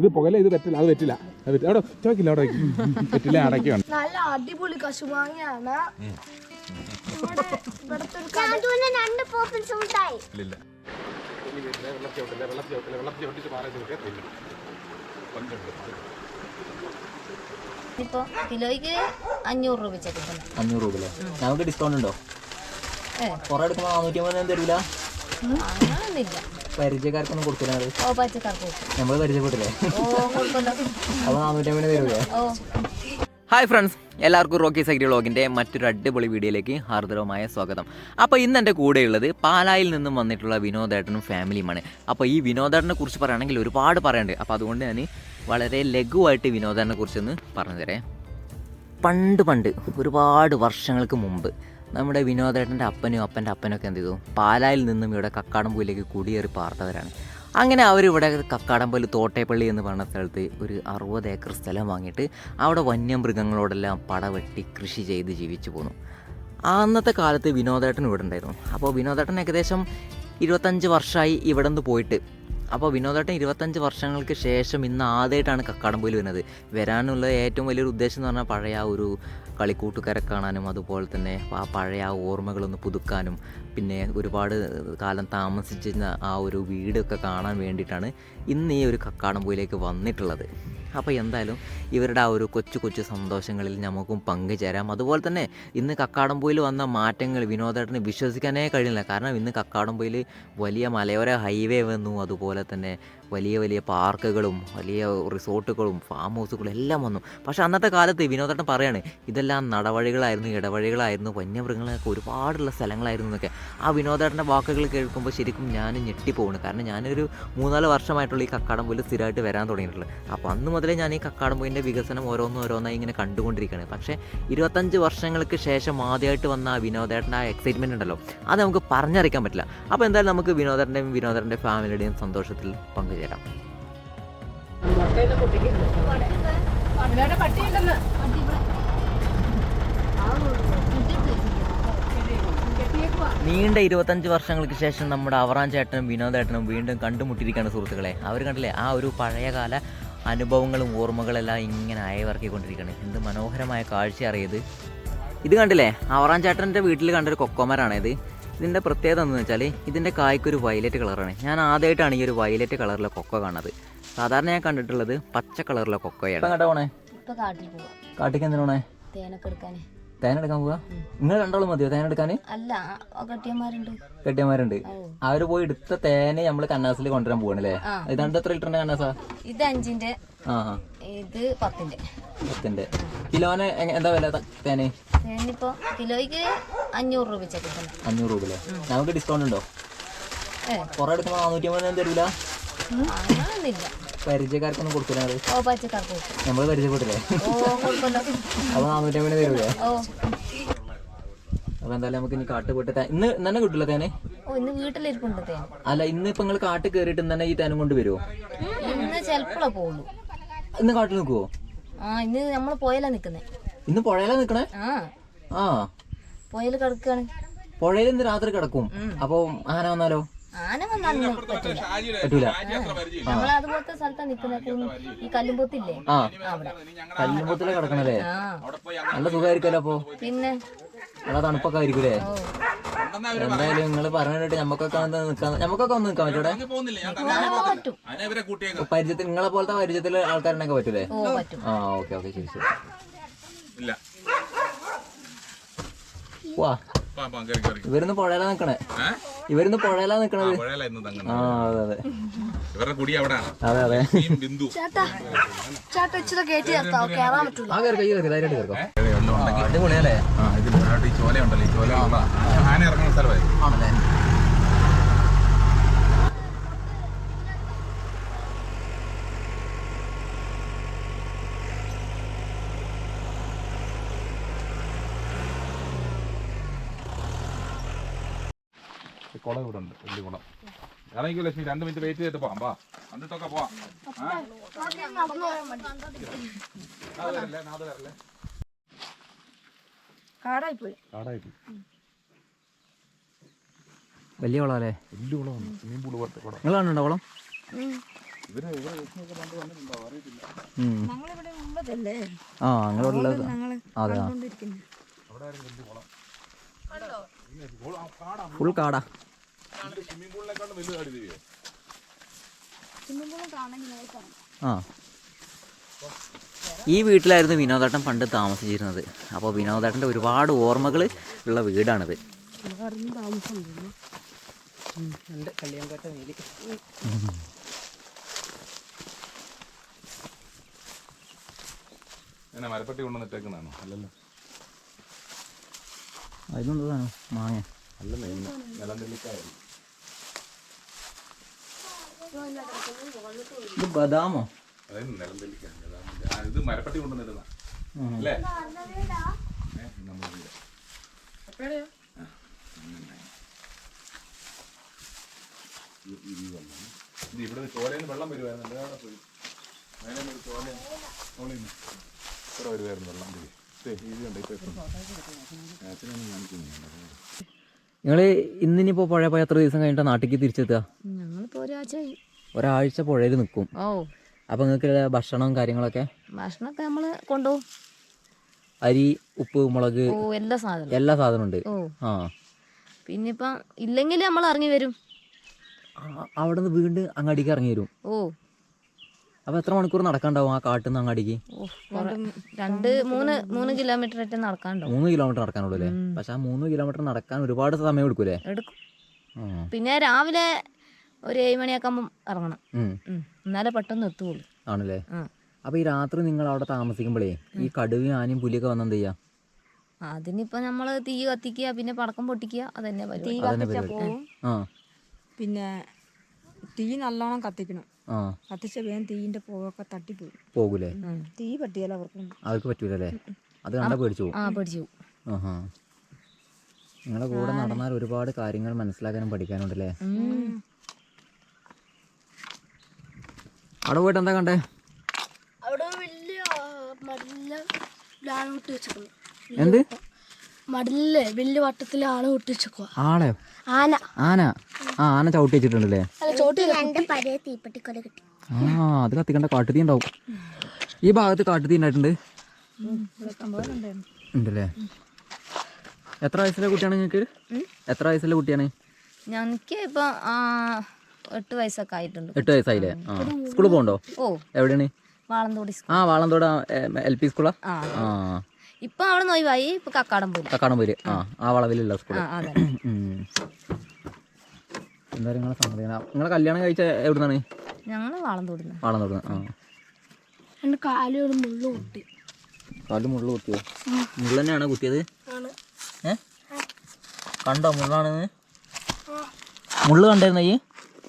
ഇത് പുകല ഇത് പറ്റില്ല അത് പറ്റില്ല അത് പറ്റില്ല അവിടെ ചോദിക്കില്ല അവിടെ. പറ്റില്ല അടയ്ക്കാണ് നല്ല അടിപൊളി കശുമാങ്ങയാണ്. ഇപ്പൊ കിലോയ്ക്ക് അഞ്ഞൂറ് രൂപ അഞ്ഞൂറ് നമുക്ക് ഡിസ്കൗണ്ട് ഉണ്ടോ? കൊറേ എടുക്കുമ്പോൾ നാനൂറ്റി അമ്പത് തരൂല? പരിചയക്കാർക്കൊന്നും കൊടുക്കില്ല നമ്മൾ പരിചയപ്പെട്ടില്ലേ? അപ്പൊ നാനൂറ്റമ്പത് തരൂലേ? ഓ. ഹായ് ഫ്രണ്ട്സ് എല്ലാവർക്കും റോക്കി സൈക്കിൾ വ്ളോഗിന്റെ മറ്റൊരു അടിപൊളി വീഡിയോയിലേക്ക് ഹാർദവമായ സ്വാഗതം. അപ്പോൾ ഇന്ന് എന്റെ കൂടെയുള്ളത് പാലായിൽ നിന്നും വന്നിട്ടുള്ള വിനോദേട്ടനും ഫാമിലിയുമാണ്. അപ്പോൾ ഈ വിനോദേട്ടനെ കുറിച്ച് പറയുകയാണെങ്കിൽ ഒരുപാട് പറയാനുണ്ട്. അപ്പോൾ അതുകൊണ്ട് ഞാൻ വളരെ ലഘുവായിട്ട് വിനോദേട്ടനെ കുറിച്ചൊന്ന് പറഞ്ഞു തരാം പണ്ട് പണ്ട് ഒരുപാട് വർഷങ്ങൾക്ക് മുമ്പ് നമ്മുടെ വിനോദേട്ടന്റെ അപ്പനും അപ്പന്റെ അപ്പനൊക്കെ എന്ത് ചെയ്തു? പാലായിൽ നിന്നും ഇവിടെ കക്കാടംപൂയിലേക്ക് കുടിയേറി പാർത്തവരാണ്. അങ്ങനെ അവരിവിടെ കക്കാടംപൊയിൽ തോട്ടേപ്പള്ളി എന്ന് പറഞ്ഞ സ്ഥലത്ത് ഒരു അറുപത് ഏക്കർ സ്ഥലം വാങ്ങിയിട്ട് അവിടെ വന്യമൃഗങ്ങളോടെല്ലാം പടവെട്ടി കൃഷി ചെയ്ത് ജീവിച്ചു പോന്നു. അന്നത്തെ കാലത്ത് വിനോദേട്ടൻ ഇവിടെ ഉണ്ടായിരുന്നു. അപ്പോൾ വിനോദേട്ടൻ ഏകദേശം ഇരുപത്തഞ്ച് വർഷമായി ഇവിടെ നിന്ന് പോയിട്ട് അപ്പോൾ വിനോദേട്ടൻ ഇരുപത്തഞ്ച് വർഷങ്ങൾക്ക് ശേഷം ഇന്ന് ആദ്യമായിട്ടാണ് കക്കാടംപൊയിൽ വരുന്നത്. വരാനുള്ള ഏറ്റവും വലിയൊരു ഉദ്ദേശം എന്ന് പറഞ്ഞാൽ പഴയ ആ ഒരു കളിക്കൂട്ടുകാരെ കാണാനും അതുപോലെ തന്നെ ആ പഴയ ആ ഓർമ്മകളൊന്ന് പുതുക്കാനും പിന്നെ ഒരുപാട് കാലം താമസിച്ചിരുന്ന ആ ഒരു വീടൊക്കെ കാണാൻ വേണ്ടിയിട്ടാണ് ഇന്ന് ഈ ഒരു കക്കാടംപൊയിലേക്ക് വന്നിട്ടുള്ളത്. അപ്പോൾ എന്തായാലും ഇവരുടെ ആ ഒരു കൊച്ചു കൊച്ചു സന്തോഷങ്ങളിൽ നമുക്കും പങ്കുചേരാം. അതുപോലെ തന്നെ ഇന്ന് കക്കാടംപൊയിൽ വന്ന മാറ്റങ്ങൾ വിനോദേട്ടന് വിശ്വസിക്കാനേ കഴിയില്ല കാരണം ഇന്ന് കക്കാടംപൊയിൽ വലിയ മലയോര ഹൈവേ വന്നു. അതുപോലെ തന്നെ വലിയ വലിയ പാർക്കുകളും വലിയ റിസോർട്ടുകളും ഫാം ഹൗസുകളും എല്ലാം വന്നു. പക്ഷേ അന്നത്തെ കാലത്ത് വിനോദേട്ടൻ പറയാണ് ഇതെല്ലാം നടവഴികളായിരുന്നു ഇടവഴികളായിരുന്നു വന്യമൃഗങ്ങളൊക്കെ ഒരുപാടുള്ള സ്ഥലങ്ങളായിരുന്നു എന്നൊക്കെ. ആ വിനോദേട്ടന്റെ വാക്കുകൾ കേൾക്കുമ്പോൾ ശരിക്കും ഞാൻ ഞെട്ടിപ്പോവാണ്. കാരണം ഞാനൊരു മൂന്നാൽ വർഷമായിട്ടുള്ള ഈ കക്കാടംപൊയിൽ സ്ഥിരമായിട്ട് വരാൻ തുടങ്ങിയിട്ടുള്ളത്. അപ്പോൾ അന്ന് മുതലേ ഞാൻ ഈ കക്കാടംപൊയിന്റെ വികസനം ഓരോന്നും ഓരോന്നായി ഇങ്ങനെ കണ്ടുകൊണ്ടിരിക്കുകയാണ്. പക്ഷേ ഇരുപത്തഞ്ച് വർഷങ്ങൾക്ക് ശേഷം ആദ്യമായിട്ട് വന്ന ആ വിനോദേട്ടന്റെ ആ എക്സൈറ്റ്മെന്റ് ഉണ്ടല്ലോ അത് നമുക്ക് പറഞ്ഞറിയിക്കാൻ പറ്റില്ല. അപ്പോൾ എന്തായാലും നമുക്ക് വിനോദേട്ടന്റെയും വിനോദേട്ടന്റെ ഫാമിലിയുടെയും സന്തോഷത്തിൽ പങ്കുചേരാം. നീണ്ട ഇരുപത്തഞ്ച് വർഷങ്ങൾക്ക് ശേഷം നമ്മുടെ അവറാൻ ചേട്ടനും വിനോദേട്ടനും വീണ്ടും കണ്ടുമുട്ടിയിരിക്കുകയാണ് സുഹൃത്തുക്കളെ. അവർ കണ്ടില്ലേ ആ ഒരു പഴയകാല അനുഭവങ്ങളും ഓർമ്മകളെല്ലാം ഇങ്ങനെ അയവിറക്കിക്കൊണ്ടിരിക്കുകയാണ്. എന്ത് മനോഹരമായ കാഴ്ച അറിയത് ഇത് കണ്ടില്ലേ അവറാൻ ചേട്ടന്റെ വീട്ടിൽ കണ്ടൊരു കൊക്കോമരാണ് ഇത്. ഇതിന്റെ പ്രത്യേകത എന്താണെന്ന് വെച്ചാൽ ഇതിന്റെ കായ്ക്കൊരു വയലറ്റ് കളറാണ് ഞാൻ ആദ്യമായിട്ടാണ് ഈ ഒരു വയലറ്റ് കളറിലെ കൊക്ക കാണുന്നത്. സാധാരണ ഞാൻ കണ്ടിട്ടുള്ളത് പച്ച കളറിലെ കൊക്കയാണ്. കേട്ടോ പോണേ? കാട്ടിക്ക് എന്തിനാണേ എടുക്കാന്. തേനെടുക്കാൻ പോവാ? നിങ്ങൾ രണ്ടാളും മതിയോ തേനെടുക്കാൻ അല്ല കെട്ടിയന്മാരുണ്ട്. അവർ പോയി എടുത്ത തേനെ നമ്മൾ കന്നാസിൽ കൊണ്ടുവരാൻ പോകണല്ലേ. ഇതാണ്ട് എത്ര ലിറ്ററിന്റെ കന്നാസാ? ഇത് അഞ്ചിന്റെ. ഇത് പത്തിന്റെ. പത്തിന്റെ. കിലോന് എന്താ വില തേന്? തേനിപ്പോ കിലോയ്ക്ക് അഞ്ഞൂറ് രൂപ അഞ്ഞൂറ് രൂപ നമുക്ക് ഡിസ്കൗണ്ട് ഉണ്ടോ? കുറെ എടുക്കുമ്പോൾ നാനൂറ്റി അമ്പത് തരൂല പരിചയക്കാർക്കൊന്നും കൊടുക്കില്ല നമ്മൾ പരിചയപ്പെട്ടില്ലേ? അപ്പൊ നാനൂറ്റി അമ്പത് തരൂലേ അപ്പൊ എന്തായാലും നമുക്ക് ഇനി കാട്ട് പോയിട്ട് ഇന്ന് തന്നെ കിട്ടില്ല തേനെ? ഇന്ന് വീട്ടിലിരിപ്പുണ്ട് തേൻ. അല്ല ഇന്ന് ഇപ്പൊ നിങ്ങൾ കാട്ട് കേറിയിട്ട് തന്നെ ഈ തേനും കൊണ്ട് വരുമോ ഇന്ന് ചെലപ്പോഴേ പോകുള്ളൂ ഇന്ന് കാട്ടിൽ നിൽക്കുവോ? ആ ഇന്ന് നമ്മൾ പോയാലാ നിക്കുന്നേ. ഇന്ന് പുഴയിലാ നിക്കണേ? ആ. ആ. പോയാൽ കിടക്കാണ്. പുഴയിൽ ഇന്ന് രാത്രി കിടക്കും. അപ്പൊ ആന വന്നാലോ? ആന വന്നാലൊന്നും പറ്റില്ല പറ്റൂല. നമ്മൾ അതുപോലത്തെ സ്ഥലത്താ നിക്കുന്നത് ഈ കല്ലുംപൊത്തില്ലേ? ആ. അവിടെ. കല്ലുമ്പത്തിലെ കിടക്കണല്ലേ? ആ. നല്ല സുഖമായിരിക്കുമല്ലോ അപ്പൊ? പിന്നെ? നല്ല തണുപ്പൊക്കെ ആയിരിക്കൂലേ? ഓ. എന്തായാലും നിങ്ങൾ പറഞ്ഞിട്ട് ഞമ്മക്കൊക്കെ വന്ന് നിക്കാൻ ഞമ്മക്കൊക്കെ വന്ന് നിക്കാൻ പറ്റൂടെ? പരിചയത്തിൽ നിങ്ങളെ പോലത്തെ പരിചയത്തിൽ ആൾക്കാരുണ്ടൊക്കെ പറ്റൂലേ? ഓ പറ്റും. ആ ഓക്കെ ഓക്കെ ശരി ശരി. ഇല്ല. വാ. ഇവരിന്ന് പുഴയിലാ നിക്കണേ. ഇവരുന്ന് ഇവരിന്ന് പുഴയിലാ നിക്കണത്. പുഴയിലാ ഇന്ന് തങ്ങുന്നത്. ആ അതെ അതെ. ഇവരുടെ കുടി അവിടെ അതെ അതെ. ഈ ബിന്ദു. ചേട്ടാ ചേട്ടാ ഇച്ചിരി കയറ്റി ചേർത്താ കേറാൻ പറ്റൂല. ആ കയറി കൈ കയറി ധൈര്യമായിട്ട് ഉണ്ടെങ്കിൽ അടിപൊളിയല്ലേ? ചോല ഉണ്ടല്ലോ. ഈ ചോല ആന ഇറങ്ങുന്ന സ്ഥലമായി ആണല്ലേ? കുളം ഇവിടെ ഉണ്ട് വലിയ കുളം. ഇറങ്ങിക്കോ ലക്ഷ്മി രണ്ട് മിനിറ്റ് വെയിറ്റ് ചെയ്തിട്ട് പോവാം വാ. അന്നിട്ടൊക്കെ പോവാം. വലിയ കുളമല്ലേ? വലിയ കുളമാണ് സ്വിമ്മിംഗ് പൂൾ പോലത്തെ കുളം. നിങ്ങൾ കണ്ടുണ്ടോ കുളം? ആ അതെ ഫുൾ കാടാ. സ്വിമ്മിംഗ് പൂളിനെക്കാളും ആ. ഈ വീട്ടിലായിരുന്നു വിനോദേട്ടൻ പണ്ട് താമസിച്ചിരുന്നത്. അപ്പോൾ വിനോദേട്ടന്റെ ഒരുപാട് ഓർമ്മകൾ ഉള്ള വീടാണിത്. മരപ്പട്ടി കൊണ്ടുവന്നിട്ടേക്കുന്നതാണോ അല്ലല്ലോ. അതിനെന്താണ് മാങ്ങ. അല്ല മെയിൻ നിലം നെല്ലിക്കായാലും ഇത് ബദാമോ? ഇത് മരപ്പട്ടി കൊണ്ടുവന്നിരുന്ന അല്ലേ. ഇത് ഇവിടെ ചോലയിൽ വെള്ളം വരുമായിരുന്നു അവിടെ പോയി? ചോല ഇവിടെ വരുമായിരുന്നു വെള്ളം. പോയി ഇത് കണ്ടോ ഇപ്പൊ എത്തുന്നു. അച്ഛനൊന്നും കാണിക്കുന്നില്ല. നിങ്ങൾ ഇന്നിനിപ്പോ പുഴ പോയ എത്ര ദിവസം കഴിഞ്ഞിട്ട് നാട്ടിലേക്ക് തിരിച്ചെത്തുക? ഞങ്ങളിപ്പോ ഒരാഴ്ചയായി ഒരാഴ്ച പുഴയിൽ നിൽക്കും ഓ. അപ്പോൾ നിങ്ങൾക്ക് ഭക്ഷണവും കാര്യങ്ങളൊക്കെ? ഭക്ഷണമൊക്കെ നമ്മൾ കൊണ്ടുപോകും. അരി ഉപ്പ് മുളക് എല്ലാ സാധനം എല്ലാ സാധനവും ഉണ്ട്. ആ. പിന്നിപ്പം ഇല്ലെങ്കിൽ നമ്മൾ ഇറങ്ങി വരും. അവിടെ നിന്ന് വീണ്ടും അങ്ങാടിക്ക് ഇറങ്ങി വരും. ഓ. അപ്പോൾ എത്ര മണിക്കൂർ നടക്കാണ്ടാവും ആ കാട്ടിൽ നിന്ന് അങ്ങാടിക്ക് രണ്ട് മൂന്ന് മൂന്ന് കിലോമീറ്റർ ആയിട്ട് നടക്കാനുണ്ടാവും മൂന്ന് കിലോമീറ്റർ നടക്കാനുള്ളൂ അല്ലേ? പക്ഷെ ആ മൂന്ന് കിലോമീറ്റർ നടക്കാൻ ഒരുപാട് സമയം എടുക്കൂലേ? എടുക്കും. പിന്നെ രാവിലെ ഒരു ഏഴ് മണിയൊക്കെ ആകുമ്പോൾ ഇറങ്ങണം. എന്നാലേ പെട്ടെന്ന് എത്തുള്ളൂ. ആണല്ലേ? അപ്പൊ ഈ രാത്രി നിങ്ങൾ അവിടെ താമസിക്കുമ്പോഴേ ഈ കടുവയും ആനയും പുലിയൊക്കെ വന്നെന്ത് ചെയ്യാ? അതിനിപ്പോ നമ്മൾ തീ കത്തിക്കുക പിന്നെ പടക്കം പൊട്ടിക്കുക അതന്നെ തീ കത്തിച്ചാ പോവും പിന്നെ തീ നല്ലോണം കത്തിക്കണം. കത്തിച്ച വേഗം തീയിന്റെ പോവൊക്കെ തട്ടിപ്പോയി. പോകൂലേ? തീ പറ്റിയാലോ അവർക്കും. അവർക്ക് പറ്റൂലല്ലേ? അത് കണ്ടാ പേടിച്ചു പോകും ആ പേടിച്ചു ആഹാ. നിങ്ങളെ കൂടെ നടന്നാൽ ഒരുപാട് കാര്യങ്ങൾ മനസ്സിലാക്കാനും പഠിക്കാനുണ്ടല്ലേ? അവിടെ പോയിട്ട് എന്താ കണ്ടേ? അവിടെ വലിയ എന്ത്? മടിലിൽ വലിയ വട്ടത്തിൽ ആൾ ഒട്ടിച്ചോ ആൾ ആന. ആന. ആ ആന ചവിട്ടി വെച്ചിട്ടുണ്ടല്ലേ? ആ അത് കത്തിക്കണ്ട കാട്ടുതീ ഉണ്ടാവും. ഈ ഭാഗത്ത് കാട്ടുതീ ഉണ്ടായിട്ടുണ്ട്. ഉണ്ടല്ലേ? എത്ര വയസ്സിലെ കുട്ടിയാണ് നിങ്ങൾക്ക്? എത്ര വയസ്സിലെ കുട്ടിയാണ്? ഞങ്ങൾക്ക് ഇപ്പൊ എട്ട് വയസ്സൊക്കെ ആയിട്ടുണ്ട്. എട്ട് വയസ്സായില്ലേ? ആ. സ്കൂളിൽ പോകണ്ടോ ഓ. എവിടെയാണ്? വാളന്തോട് സ്കൂൾ. ആ വാളന്തോട് എൽ പി സ്കൂളാ? ആ. ഇപ്പൊ അവിടെ നോയിവായി ഇപ്പൊ കക്കാടം പോയി കക്കാടംപൂര്. ആ ആ വളവിലുള്ള സ്കൂൾ എന്താ നിങ്ങളെ സംഗതി നിങ്ങളെ കല്യാണം കഴിച്ച എവിടുന്നാണ്? ഞങ്ങൾ വളം വാളന്തോട് ആ. എന്റെ കാലൊരു മുള്ളു കുത്തി കാൽ മുള്ളു കുത്തിയോ മുള്ള തന്നെയാണ് കുത്തിയത്? ആണ്. ഏ? കണ്ടോ മുള്ളാണ്? മുള്ളു കണ്ടായിരുന്ന ഈ?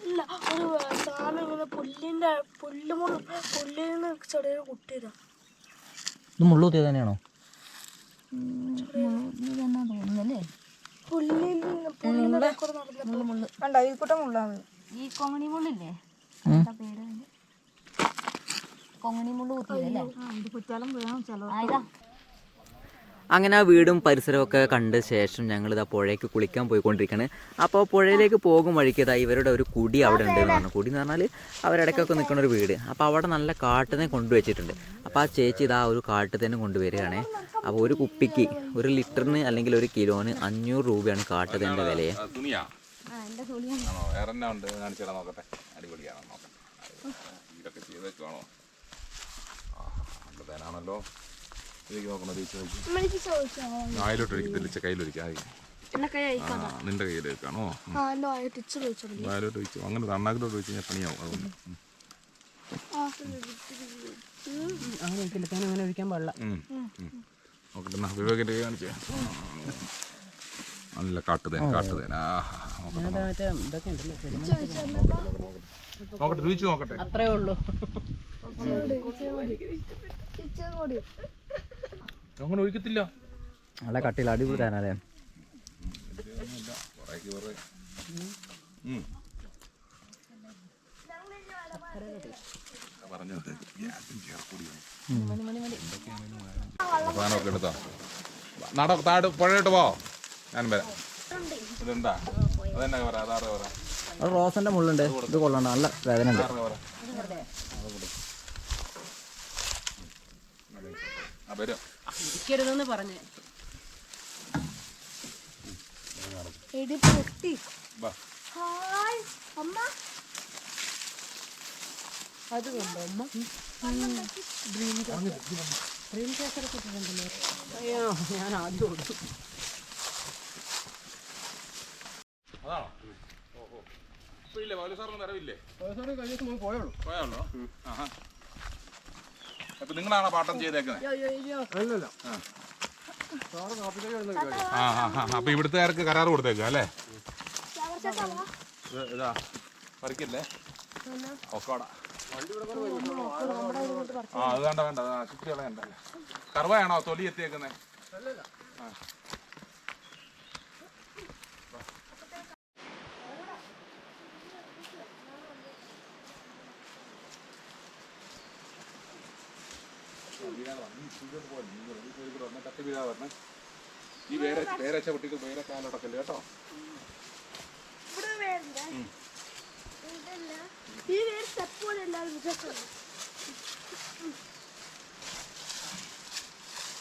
ഇല്ല ഒരു സാധനം ഇങ്ങനെ പുല്ലിന്റെ പുല്ല് മുള്ള പുല്ലിൽ നിന്ന് ചെറിയൊരു കുട്ടിയതാ ഇത് മുള്ളു കുത്തിയത് തന്നെയാണോ? കണ്ടോ? ഈ കൂട്ടം മുള്ളാണ്. ഈ കൊങ്ങണി മുള്ളില്ലേ? ഉം. പേര്? കൊങ്ങണി മുള്ളു കുറ്റാലും അങ്ങനെ ആ വീടും പരിസരവും ഒക്കെ കണ്ട ശേഷം ഞങ്ങൾ ഇതാ പുഴയ്ക്ക് കുളിക്കാൻ പോയിക്കൊണ്ടിരിക്കുകയാണ് അപ്പോൾ പുഴയിലേക്ക് പോകും വഴിക്ക് ഇതാ ഇവരുടെ ഒരു കുടി അവിടെ ഉണ്ട് എന്ന് പറഞ്ഞു കുടി എന്ന് പറഞ്ഞാൽ അവരിടയ്ക്കൊക്കെ നിൽക്കുന്ന ഒരു വീട്. അപ്പോൾ അവിടെ നല്ല കാട്ടിനെ കൊണ്ടുവച്ചിട്ടുണ്ട്. അപ്പോൾ ആ ചേച്ചി ഇതാ ഒരു കാട്ടിൽ തന്നെ കൊണ്ടുവരികയാണ്. അപ്പോൾ ഒരു കുപ്പിക്ക് ഒരു ലിറ്ററിന് അല്ലെങ്കിൽ ഒരു കിലോന് അഞ്ഞൂറ് രൂപയാണ് കാട്ടുതേന്റെ വില നിന്റെ കയ്യിൽ വെക്കാണോ? അങ്ങനെ തണ്ണാക്കിലോട്ട് ഒഴിച്ച് കഴിഞ്ഞാൽ പണിയാവും അതുകൊണ്ട്. ഉം. അങ്ങനെ അങ്ങനെ ഒഴിക്കാൻ പാടില്ല. നോക്കട്ടെ എന്നാ വിവേകിന്റെ കൈ കാണിച്ചേ നല്ല കാട്ടുതേൻ കാട്ടുതേൻ. ആ നോക്കട്ടെ രുചിച്ച് നോക്കട്ടെ. അത്രേ ഉള്ളൂ. അങ്ങനെ ഒഴിക്കത്തില്ല. നല്ല കട്ടിയിൽ അടിപൊളി കുറേക്ക് ഉം. പറഞ്ഞത്. ഗ്യാസും ചേർക്കൂടിയാണ് സാധനമൊക്കെ എടുത്തോ? നട താഴെ പുഴയോട്ട് പോ. ഞാൻ വരാം. ഇതെന്താ? അതെന്നാ പറ? അതാറ് പറ? അത് റോസന്റെ മുള്ളുണ്ട്. ഇത് കൊള്ളണ്ട നല്ല വേദന ഉണ്ട്. ഇരിക്കരുതെന്ന് പറഞ്ഞ്. എടി പൊട്ടി. വാ. ഹായ്. അമ്മ. അത് കണ്ടോ അമ്മ? ഡ്രീം കേസർ കിട്ടുന്നുണ്ടല്ലോ അയ്യോ ഞാൻ ആദ്യം കൊടുത്തു അതാണോ? ഓഹോ ഇപ്പൊ ഇല്ലേ ബാലു സാറിന് വരവില്ലേ? പോയുള്ളൂ ആഹാ. അപ്പൊ നിങ്ങളാണോ പാട്ടം ചെയ്തേക്കുന്നത് അപ്പൊ ഇവിടുത്തുകാർക്ക് കരാറ് കൊടുത്തേക്കുക അല്ലേ? ഇത് ഇതാ. പറിക്കല്ലേ ഒക്കോടാ. ആ അത് വേണ്ട വേണ്ട. ആ വേണ്ട. കറുവയാണോ തൊലി എത്തിയേക്കുന്നത് ഈ വേറെ വേറെ ചവിട്ടിക്ക് വേറെ കാലടക്കല്ലേ കേട്ടോ ഈ സ്റ്റെപ്പ് പോലെ എല്ലാവരും വിചാരിച്ചു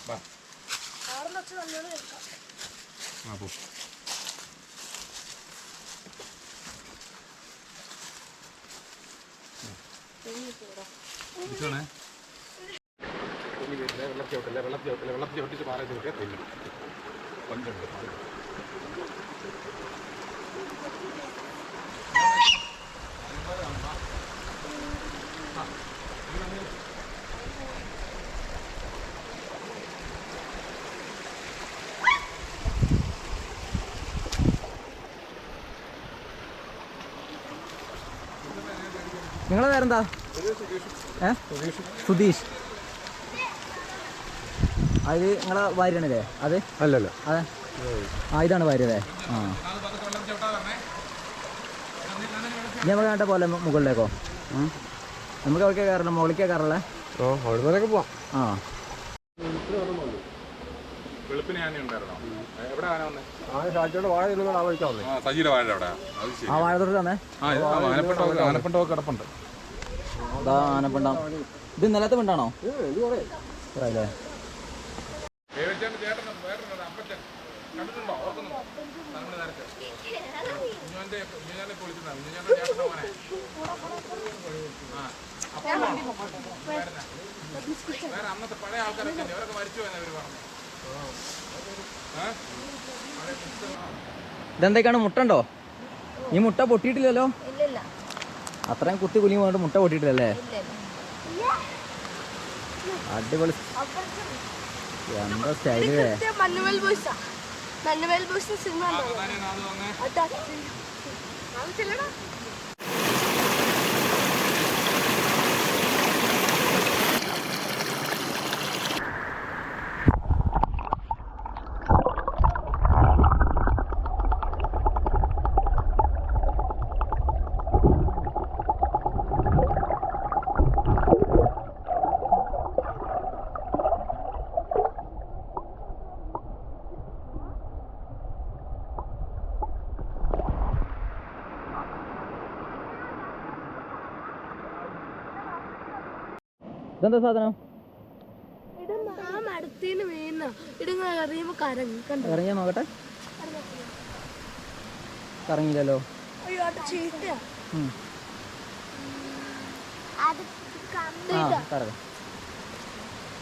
വാ അവിടെ വെച്ച് നല്ലോണം എടുക്കാം ആ പോ ഇരിക്കണേ. വെള്ളത്തിൽ ചവിട്ടില്ല വെള്ളത്തിൽ ചവിട്ടില്ല വെള്ളത്തിൽ ചവിട്ടിച്ച് പാറ ചവിട്ടിയാൽ തിന്നും കൊണ്ടുണ്ട് നിങ്ങളെ പേരെന്താ? ഏ? സുധീഷ്. അത് നിങ്ങളെ ഭാര്യയാണല്ലേ? അത്? അല്ലല്ല. അതെ? ആ ഇതാണ് ഭാര്യ ആ. നമുക്ക് വേണ്ട പോലെ മുകളിലേക്കോ? നമുക്ക് എവിടേക്കാ കയറണം? മുകളിലേക്ക് കയറല്ലേ ഓ അവിടെ നിന്നൊക്കെ പോവാം. ആ. ആ വാഴത്തോട്ട് തന്നെ? ആനപ്പണ്ടോ കിടപ്പുണ്ട്. ആനപ്പിണ്ടം. ഇത് ഇന്നലത്തെ പിണ്ടാണോ? വേറെ മരിച്ചു ഇതെന്തൊക്കെയാണ് മുട്ട ഉണ്ടോ? ഈ മുട്ട പൊട്ടിയിട്ടില്ലല്ലോ? അത്രയും കുത്തി കുലുങ്ങി പോയിട്ട് മുട്ട പൊട്ടിയിട്ടില്ലല്ലേ? അടിപൊളി എന്താ സ്റ്റൈലേ സിനിമ ആ, താനെ നാട് വന്നേ. അതാ അത് ചെല്ലടാ ഇതെന്താ സാധനം ഇത് ആ മരത്തിന് വീണ ഇടുങ്ങ എറിയുമ്പോ കരങ്ങി സാധനം? ഇറങ്ങിയാ നോക്കട്ടെ. കറങ്ങിയില്ലല്ലോ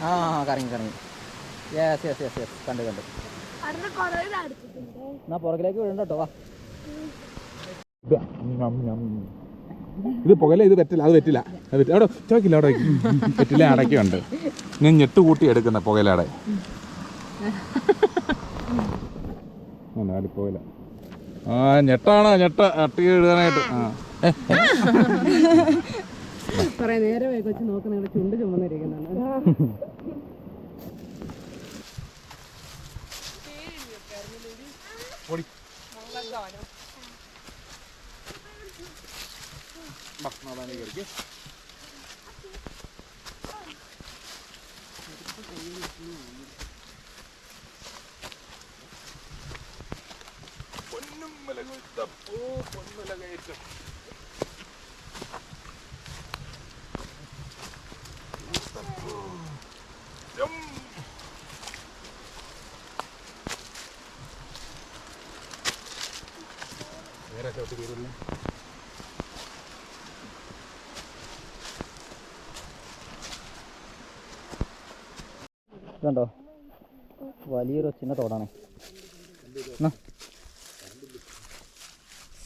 ആ കറങ്ങി കറങ്ങി യെസ് യെസ് യെസ് യെസ് കണ്ടു കണ്ടു. എന്നാ പുറകിലേക്ക് വിടണ്ടോ വാ. ഇത് പുകല ഇത് പറ്റില്ല അത് പറ്റില്ല അത് പറ്റില്ല അവിടെ ചോക്കില്ല അവിടെ. പറ്റില്ല അടയ്ക്കുണ്ട് ഞാൻ ഞെട്ട് കൂട്ടി എടുക്കുന്ന പുകയിലടെ പുകയില. ആ ഞെട്ടാണ്? ഞെട്ട അട്ടി എഴുതാനായിട്ട്. ആ. കുറെ നേരമായി കൊച്ചു നോക്കുന്ന ചുണ്ട് ചുമന്നിരിക്കുന്നുണ്ട്. ഓടി. ബാ, നാളെ കയറിക്ക്. പൊന്നും മല കയറ്റം. ഓ, പൊന്മല കയറ്റം. ഇതുണ്ടോ വലിയൊരു ഒച്ചിന്റെ തോടാണ്.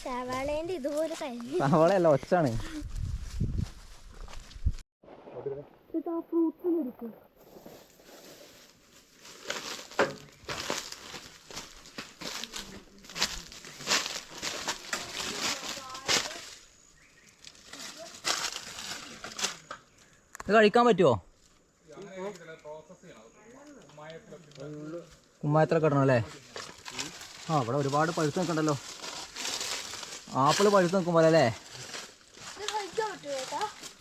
ശവാളേന്റെ ഇതുപോലെ കഴിഞ്ഞു. സവാളയല്ല ഒച്ചാണ്. ഇത് കഴിക്കാൻ പറ്റുമോ കുമ്മായത്തിലൊക്കെ കിടണം അല്ലേ? ആ ഇവിടെ ഒരുപാട് പഴുത്ത് നിൽക്കണ്ടല്ലോ. ആപ്പിൾ പഴുത്ത് നിൽക്കും പോലെ അല്ലേ?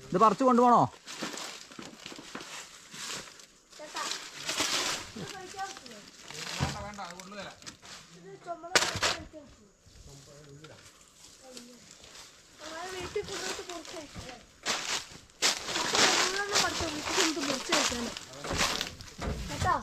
ഇത് പറിച്ചു കൊണ്ടുപോകണോ ചേട്ടാ ഇത് കഴിക്കാൻ പറ്റുമോ ഇത് ചുമല കഴിക്കാൻ പറ്റുമോ അങ്ങനെ വീട്ടിൽ കൊണ്ടുപോയിട്ട് പൊറിച്ച് കഴിക്കാം പഠിച്ചോ വീട്ടിൽ കൊണ്ട് പൊറിച്ച് കഴിക്കാനോ ചേട്ടാ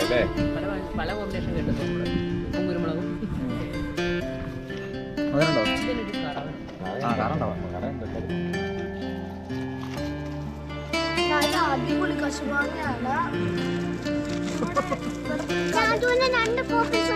അല്ലേ പല കോമ്പിനേഷൻ കിട്ടും ഉപ്പും കുരുമുളകും അതിനുണ്ടോ ആ കാറുണ്ടാവും അടിപൊളി കശുമാങ്ങയാണ് രണ്ട് കോപ്പീസ്